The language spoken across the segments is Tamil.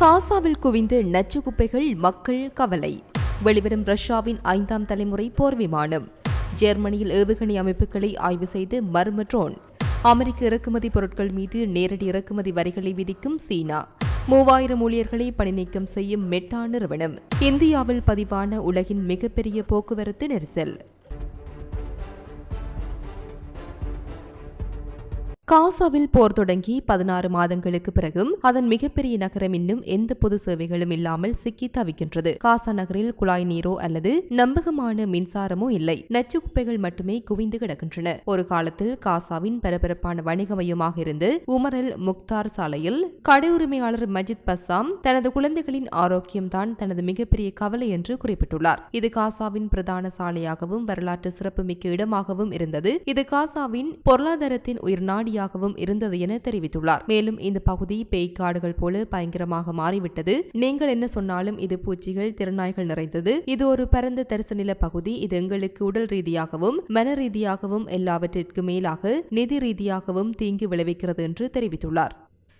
காசாவில் குவிந்து நச்சு குப்பைகள் மக்கள் கவலை. வெளிவரும் ரஷ்யாவின் ஐந்தாம் தலைமுறை போர் விமானம். ஜெர்மனியில் ஏவுகணை அமைப்புகளை ஆய்வு செய்து மர்ம ட்ரோன். அமெரிக்க இறக்குமதி பொருட்கள் மீது நேரடி இறக்குமதி வரிகளை விதிக்கும் சீனா. மூவாயிரம் ஊழியர்களை பணிநீக்கம் செய்யும் மெட்டா நிறுவனம். இந்தியாவில் பதிவான உலகின் மிகப்பெரிய போக்குவரத்து நெரிசல். காசாவில் போர் தொடங்கி பதினாறு மாதங்களுக்கு பிறகும் அதன் மிகப்பெரிய நகரம் இன்னும் எந்த பொது சேவைகளும் இல்லாமல் சிக்கி தவிக்கின்றது. காசா நகரில் குழாய் நீரோ அல்லது நம்பகமான மின்சாரமோ இல்லை. நச்சு குப்பைகள் மட்டுமே குவிந்து கிடக்கின்றன. ஒரு காலத்தில் காசாவின் பரபரப்பான வணிக மையமாக இருந்து உமரல் முக்தார் சாலையில் கடை உரிமையாளர் மஜித் பஸ்ஸாம் தனது குழந்தைகளின் ஆரோக்கியம்தான் தனது மிகப்பெரிய கவலை என்று குறிப்பிட்டுள்ளார். இது காசாவின் பிரதான சாலையாகவும் வரலாற்று சிறப்புமிக்க இடமாகவும் இருந்தது. இது காசாவின் பொருளாதாரத்தின் உயிர் பகுதியாகவும் இருந்தது என தெரிவித்துள்ளார். மேலும் இந்த பகுதி பேய்க்காடுகள் போல பயங்கரமாக மாறிவிட்டது. நீங்கள் என்ன சொன்னாலும் இது பூச்சிகள் திறனாய்கள் நிறைந்தது. இது ஒரு பரந்த தரிசநில பகுதி. இது எங்களுக்கு உடல் ரீதியாகவும் மன ரீதியாகவும் எல்லாவற்றிற்கு மேலாக நிதி ரீதியாகவும் தீங்கு விளைவிக்கிறது என்று தெரிவித்துள்ளார்.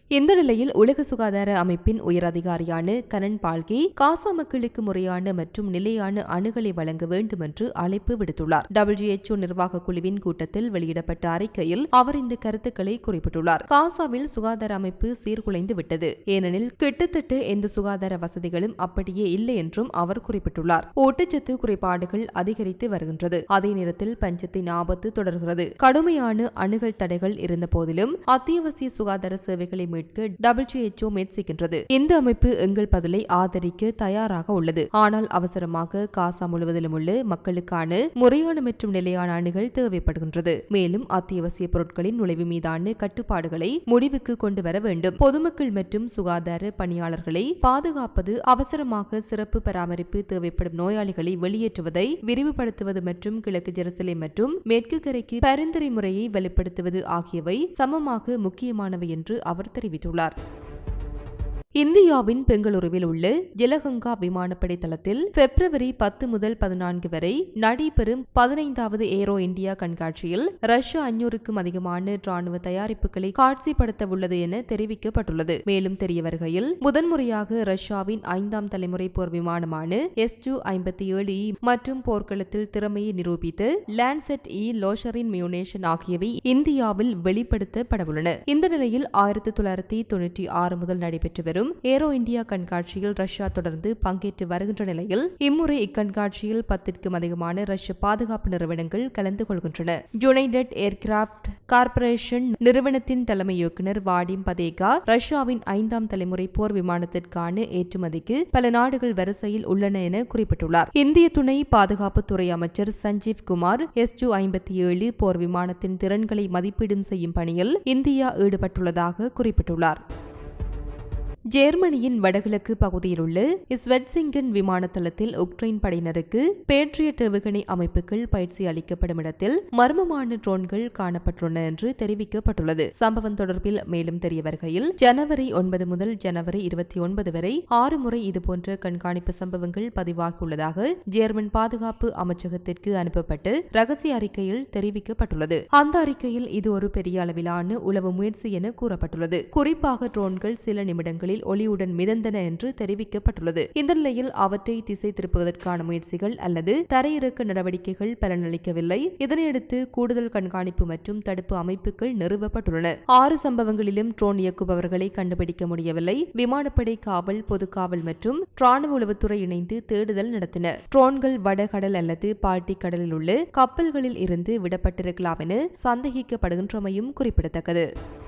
இந்த நிலையில் உலக சுகாதார அமைப்பின் உயர் அதிகாரியான கனன் பால்கே காசா மக்களுக்கு முறையான மற்றும் நிலையான அணுகலை வழங்க வேண்டும் என்று அழைப்பு விடுத்துள்ளார். டபிள்யூஎச்ஓ நிர்வாக குழுவின் கூட்டத்தில் வெளியிடப்பட்ட அறிக்கையில் அவர் இந்த கருத்துக்களை குறிப்பிட்டுள்ளார். காசாவில் சுகாதார அமைப்பு சீர்குலைந்து விட்டது. ஏனெனில் கிட்டத்தட்ட எந்த சுகாதார வசதிகளும் அப்படியே இல்லை என்றும் அவர் குறிப்பிட்டுள்ளார். ஊட்டச்சத்து குறைபாடுகள் அதிகரித்து வருகின்றது. அதே நேரத்தில் பஞ்சத்தின் ஆபத்து தொடர்கிறது. கடுமையான அணுகல் தடைகள் இருந்த போதிலும் அத்தியாவசிய சுகாதார சேவைகளை மீட்க டபிள்யூஹெச்ஓ முயற்சிக்கின்றது இந்த அமைப்பு எங்கள் பதிலை ஆதரிக்க தயாராக உள்ளது. ஆனால் அவசரமாக காசா முழுவதிலும் உள்ள மக்களுக்கான முறையான மற்றும் நிலையான அணுகள் தேவைப்படுகின்றது. மேலும் அத்தியாவசிய பொருட்களின் நுழைவு மீதான கட்டுப்பாடுகளை முடிவுக்கு கொண்டு வர வேண்டும். பொதுமக்கள் மற்றும் சுகாதார பணியாளர்களை பாதுகாப்பது அவசரமாக சிறப்பு பராமரிப்பு தேவைப்படும் நோயாளிகளை வெளியேற்றுவதை விரிவுபடுத்துவது மற்றும் கிழக்கு ஜெருசலேம் மற்றும் மேற்கு கரைக்கு பரிந்துரை முறையை வெளிப்படுத்துவது ஆகியவை சமமாக முக்கியமானவை என்று அவர் தெரிவித்தார். தெரிவித்துள்ளார் இந்தியாவின் பெங்களூருவில் உள்ள ஜலகங்கா விமானப்படை தளத்தில் பிப்ரவரி பத்து முதல் பதினான்கு வரை நடைபெறும் பதினைந்தாவது ஏரோ இந்தியா கண்காட்சியில் ரஷ்யா அஞ்சூறுக்கும் அதிகமான ராணுவ தயாரிப்புகளை காட்சிப்படுத்த உள்ளது என தெரிவிக்கப்பட்டுள்ளது. மேலும் தெரிய வருகையில் முதன்முறையாக ரஷ்யாவின் ஐந்தாம் தலைமுறை போர் விமானமான எஸ் டூ ஐம்பத்தி ஏழு இ மற்றும் போர்க்களத்தில் திறமையை நிரூபித்து லேண்ட்செட் இ லோஷரின் மியூனேஷன் ஆகியவை இந்தியாவில் வெளிப்படுத்தப்படவுள்ளன. இந்த நிலையில் ஆயிரத்தி தொள்ளாயிரத்தி தொன்னூற்றி ஆறு முதல் நடைபெற்று வரும் மற்றும் ஏரோ இந்தியா கண்காட்சியில் ரஷ்யா தொடர்ந்து பங்கேற்று வருகின்ற நிலையில் இம்முறை இக்கண்காட்சியில் பத்திற்கும் அதிகமான ரஷ்ய பாதுகாப்பு நிறுவனங்கள் கலந்து கொள்கின்றன. யுனைடெட் ஏர்கிராப்ட் கார்ப்பரேஷன் நிறுவனத்தின் தலைமை இயக்குநர் வாடிம் பதேகா ரஷ்யாவின் ஐந்தாம் தலைமுறை போர் விமானத்திற்கான ஏற்றுமதிக்கு பல நாடுகள் வரிசையில் உள்ளன என குறிப்பிட்டுள்ளார். இந்திய துணை பாதுகாப்புத்துறை அமைச்சர் சஞ்சீவ் குமார் எஸ் டூ ஐம்பத்தி ஏழு போர் விமானத்தின் திறன்களை மதிப்பீடும் செய்யும் பணியில் இந்தியா ஈடுபட்டுள்ளதாக குறிப்பிட்டுள்ளார். ஜெர்மனியின் வடகிழக்கு பகுதியில் உள்ள ஸ்வெட்சிங்கன் விமான தளத்தில் உக்ரைன் படையினருக்கு பேட்ரியட் ஏவுகணை அமைப்புகள் பயிற்சி அளிக்கப்படும் இடத்தில் மர்மமான ட்ரோன்கள் காணப்பட்டுள்ளன என்று தெரிவிக்கப்பட்டுள்ளது. சம்பவம் தொடர்பில் மேலும் தெரிய வருகையில் ஜனவரி ஒன்பது முதல் ஜனவரி இருபத்தி ஒன்பது வரை ஆறு முறை இதுபோன்ற கண்காணிப்பு சம்பவங்கள் பதிவாகியுள்ளதாக ஜெர்மன் பாதுகாப்பு அமைச்சகத்திற்கு அனுப்பப்பட்டு ரகசிய அறிக்கையில் தெரிவிக்கப்பட்டுள்ளது. அந்த அறிக்கையில் இது ஒரு பெரிய அளவிலான உளவு முயற்சி என கூறப்பட்டுள்ளது. குறிப்பாக ட்ரோன்கள் சில நிமிடங்களில் நிலையில் ஒளியுடன் மிதந்தன என்று தெரிவிக்கப்பட்டுள்ளது. இந்த நிலையில் அவற்றை திசை திருப்புவதற்கான முயற்சிகள் அல்லது தரையிறக்க நடவடிக்கைகள் பலனளிக்கவில்லை. இதனையடுத்து கூடுதல் கண்காணிப்பு மற்றும் தடுப்பு அமைப்புகள் நிறுவப்பட்டுள்ளன. ஆறு சம்பவங்களிலும் ட்ரோன் இயக்குபவர்களை கண்டுபிடிக்க முடியவில்லை. விமானப்படை காவல் பொது காவல் மற்றும் ராணுவ உளவுத்துறை இணைந்து தேடுதல் நடத்தின ட்ரோன்கள் வடகடல் அல்லது பால்டிக் கடலில் உள்ள கப்பல்களில் இருந்து விடப்பட்டிருக்கலாம் என சந்தேகிக்கப்படுகின்றமையும் குறிப்பிடத்தக்கது.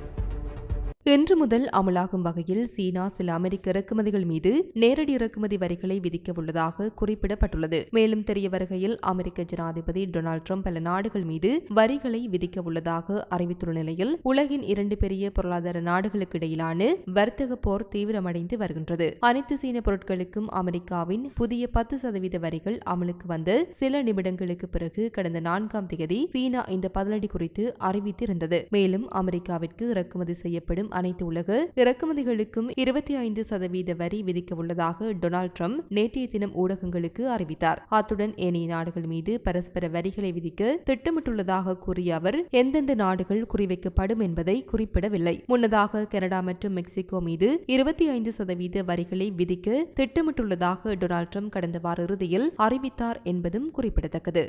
இன்று முதல் அமலாகும் வகையில் சீனா சில அமெரிக்க இறக்குமதிகள் மீது நேரடி இறக்குமதி வரிகளை விதிக்க உள்ளதாக குறிப்பிடப்பட்டுள்ளது. மேலும் தெரிய வருகையில் அமெரிக்க ஜனாதிபதி டொனால்டு ட்ரம்ப் பல நாடுகள் மீது வரிகளை விதிக்க உள்ளதாக அறிவித்துள்ள நிலையில் உலகின் இரண்டு பெரிய பொருளாதார நாடுகளுக்கு இடையிலான வர்த்தக போர் தீவிரமடைந்து வருகின்றது. அனைத்து சீன பொருட்களுக்கும் அமெரிக்காவின் புதிய பத்து சதவீத வரிகள் அமலுக்கு வந்த சில நிமிடங்களுக்கு பிறகு கடந்த நான்காம் தேதி சீனா இந்த பதிலடி குறித்து அறிவித்திருந்தது. மேலும் அமெரிக்காவிற்கு இறக்குமதி செய்யப்படும் அனைத்து உலக இறக்குமதிகளுக்கும் இருபத்தி ஐந்து சதவீத வரி விதிக்க உள்ளதாக டொனால்ட் ட்ரம்ப் நேற்றைய தினம் ஊடகங்களுக்கு அறிவித்தார். அத்துடன் ஏனைய நாடுகள் மீது பரஸ்பர வரிகளை விதிக்க திட்டமிட்டுள்ளதாக கூறிய அவர் எந்தெந்த நாடுகள் குறிவைக்கப்படும் என்பதை குறிப்பிடவில்லை. முன்னதாக கனடா மற்றும் மெக்சிகோ மீது இருபத்தி ஐந்து சதவீத வரிகளை விதிக்க திட்டமிட்டுள்ளதாக டொனால்ட் ட்ரம்ப் கடந்த வார இறுதியில் அறிவித்தார் என்பதும் குறிப்பிடத்தக்கது.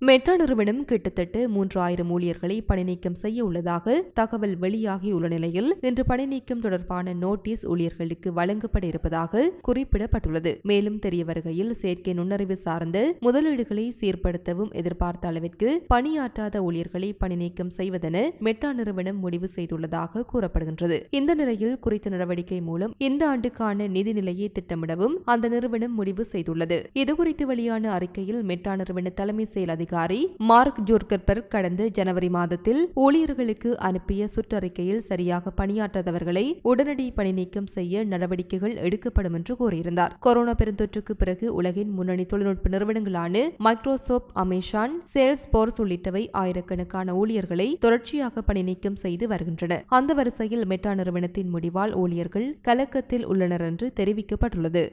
மெட்டா நிறுவனம் கிட்டத்தட்ட மூன்றாயிரம் ஊழியர்களை பணிநீக்கம் செய்ய உள்ளதாக தகவல் வெளியாகியுள்ள நிலையில் இன்று பணிநீக்கம் தொடர்பான நோட்டீஸ் ஊழியர்களுக்கு வழங்கப்பட இருப்பதாக குறிப்பிடப்பட்டுள்ளது. மேலும் தெரிய வருகையில் செயற்கை நுண்ணறிவு சார்ந்த முதலீடுகளை சீர்படுத்தவும் எதிர்பார்த்த அளவிற்கு பணியாற்றாத ஊழியர்களை பணிநீக்கம் செய்வதென மெட்டா நிறுவனம் முடிவு செய்துள்ளதாக கூறப்படுகின்றது. இந்த நிலையில் குறித்த நடவடிக்கை மூலம் இந்த ஆண்டுக்கான நிதி நிலையை திட்டமிடவும் அந்த நிறுவனம் முடிவு செய்துள்ளது. இதுகுறித்து வெளியான அறிக்கையில் மெட்டா நிறுவன தலைமை செயல் அதிகாரி மார்க் ஜூர்கர்பர்க் கடந்த ஜனவரி மாதத்தில் ஊழியர்களுக்கு அனுப்பிய சுற்றறிக்கையில் சரியாக பணியாற்றாதவர்களை உடனடி பணி நீக்கம் செய்ய நடவடிக்கைகள் எடுக்கப்படும் என்று கூறியிருந்தார். கொரோனா பெருந்தொற்றுக்கு பிறகு உலகின் முன்னணி தொழில்நுட்ப நிறுவனங்களான மைக்ரோசாப்ட் அமேசான் சேல்ஸ் போர்ஸ் உள்ளிட்டவை ஆயிரக்கணக்கான ஊழியர்களை தொடர்ச்சியாக பணி நீக்கம் செய்து வருகின்றன. அந்த வரிசையில் மெட்டா நிறுவனத்தின் முடிவால் ஊழியர்கள் கலக்கத்தில் உள்ளனர் என்று தெரிவிக்கப்பட்டுள்ளது.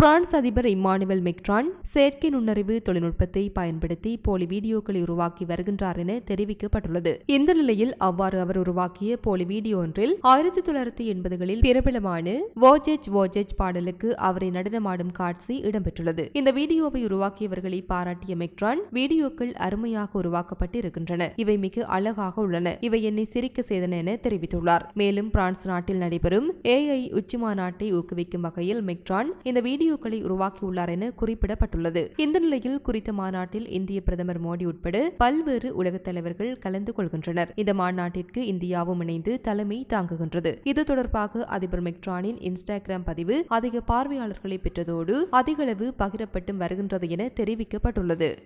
பிரான்ஸ் அதிபர் இம்மானுவல் மெக்ரான் செயற்கை நுண்ணறிவு தொழில்நுட்பத்தை பயன்படுத்தி போலி வீடியோக்களை உருவாக்கி வருகின்றார் என தெரிவிக்கப்பட்டுள்ளது. இந்த நிலையில் அவ்வாறு அவர் உருவாக்கிய போலி வீடியோ ஒன்றில் ஆயிரத்தி தொள்ளாயிரத்தி எண்பதுகளில் பிரபலமான வோஜெஜ் வோஜெஜ் பாடலுக்கு அவரை நடனமாடும் காட்சி இடம்பெற்றுள்ளது. இந்த வீடியோவை உருவாக்கியவர்களை பாராட்டிய மெக்ரான் வீடியோக்கள் அருமையாக உருவாக்கப்பட்டு இருக்கின்றன இவை மிக அழகாக உள்ளன. இவை என்னை சிரிக்க செய்தன என தெரிவித்துள்ளார். மேலும் பிரான்ஸ் நாட்டில் நடைபெறும் ஏஐ உச்சி மாநாட்டை ஊக்குவிக்கும் வகையில் மெக்ரான் இந்த வீடியோ வீடியோக்களை உருவாக்கியுள்ளார் என குறிப்பிடப்பட்டுள்ளது. இந்த நிலையில் குறித்த மாநாட்டில் இந்திய பிரதமர் மோடி உட்பட பல்வேறு உலகத் தலைவர்கள் கலந்து கொள்கின்றனர். இந்த மாநாட்டிற்கு இந்தியாவும் இணைந்து தலைமை தாங்குகின்றது. இது தொடர்பாக அதிபர் மெக்ரானின் இன்ஸ்டாகிராம் பதிவு அதிக பார்வையாளர்களை பெற்றதோடு அதிகளவு பகிரப்பட்டும் வருகின்றது என தெரிவிக்கப்பட்டுள்ளது.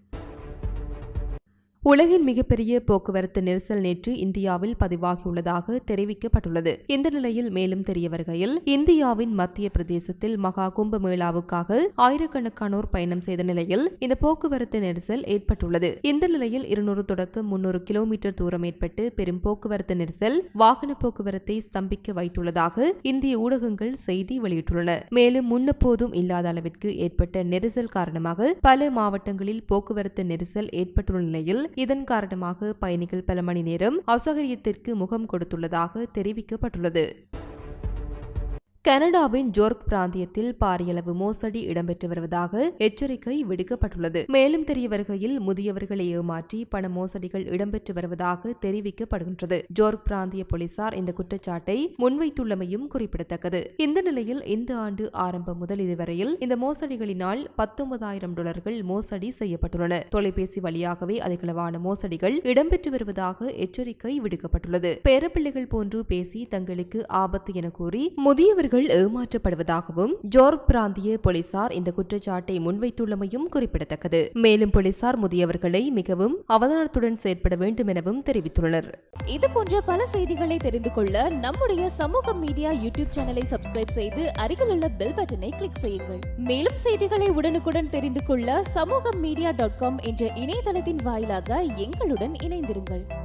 உலகின் மிகப்பெரிய போக்குவரத்து நெரிசல் நேற்று இந்தியாவில் பதிவாகியுள்ளதாக தெரிவிக்கப்பட்டுள்ளது. இந்த நிலையில் மேலும் தெரிய வருகையில் இந்தியாவின் மத்திய பிரதேசத்தில் மகா கும்ப மேளாவுக்காக ஆயிரக்கணக்கானோர் பயணம் செய்த நிலையில் இந்த போக்குவரத்து நெரிசல் ஏற்பட்டுள்ளது. இந்த நிலையில் இருநூறு தொடக்கம் முன்னூறு கிலோமீட்டர் தூரம் ஏற்பட்டு பெரும் போக்குவரத்து நெரிசல் வாகன போக்குவரத்தை ஸ்தம்பிக்க வைத்துள்ளதாக இந்திய ஊடகங்கள் செய்தி வெளியிட்டுள்ளன. மேலும் முன்னெப்போதும் இல்லாத அளவிற்கு ஏற்பட்ட நெரிசல் காரணமாக பல மாவட்டங்களில் போக்குவரத்து நெரிசல் ஏற்பட்டுள்ள நிலையில் இதன் காரணமாக பயணிகள் பல மணி நேரம் அசௌகரியத்திற்கு முகம் கொடுத்துள்ளதாக தெரிவிக்கப்பட்டுள்ளது. கனடாவின் ஜோர்க் பிராந்தியத்தில் பாரியளவு மோசடி இடம்பெற்று வருவதாக எச்சரிக்கை விடுக்கப்பட்டுள்ளது. மேலும் தெரிய வருகையில் முதியவர்களை ஏமாற்றி பண மோசடிகள் இடம்பெற்று வருவதாக தெரிவிக்கப்படுகின்றது. ஜோர்க் பிராந்திய போலீசார் இந்த குற்றச்சாட்டை முன்வைத்துள்ளமையும் குறிப்பிடத்தக்கது. இந்த நிலையில் இந்த ஆண்டு ஆரம்பம் முதல் இதுவரையில் இந்த மோசடிகளினால் பத்தொன்பதாயிரம் டாலர்கள் மோசடி செய்யப்பட்டுள்ளன. தொலைபேசி வழியாகவே அதிகளவான மோசடிகள் இடம்பெற்று வருவதாக எச்சரிக்கை விடுக்கப்பட்டுள்ளது. பேரப்பிள்ளைகள் போன்று பேசி தங்களுக்கு ஆபத்து என கூறி முதியவர்கள் இவர்கள் ஏமாற்றப்படுவதாகவும் ஜோர்க் பிராந்திய போலீசார் இந்த குற்றச்சாட்டை முன்வைத்துள்ளமையும் குறிப்பிடத்தக்கது. மேலும் போலீசார் முதியவர்களை மிகவும் அவதானத்துடன் செயற்பட வேண்டும் எனவும் தெரிவித்துள்ளனர். இது போன்ற பல செய்திகளை தெரிந்து கொள்ள நம்முடைய சமூக மீடியா யூடியூப் சேனலை சப்ஸ்கிரைப் செய்து அருகிலுள்ள பெல் பட்டனை கிளிக் செய்யுங்கள். மேலும் செய்திகளை உடனுக்குடன் தெரிந்து கொள்ள சமூக மீடியா டாட் காம் என்ற இணையதளத்தின் வாயிலாக எங்களுடன் இணைந்திருங்கள்.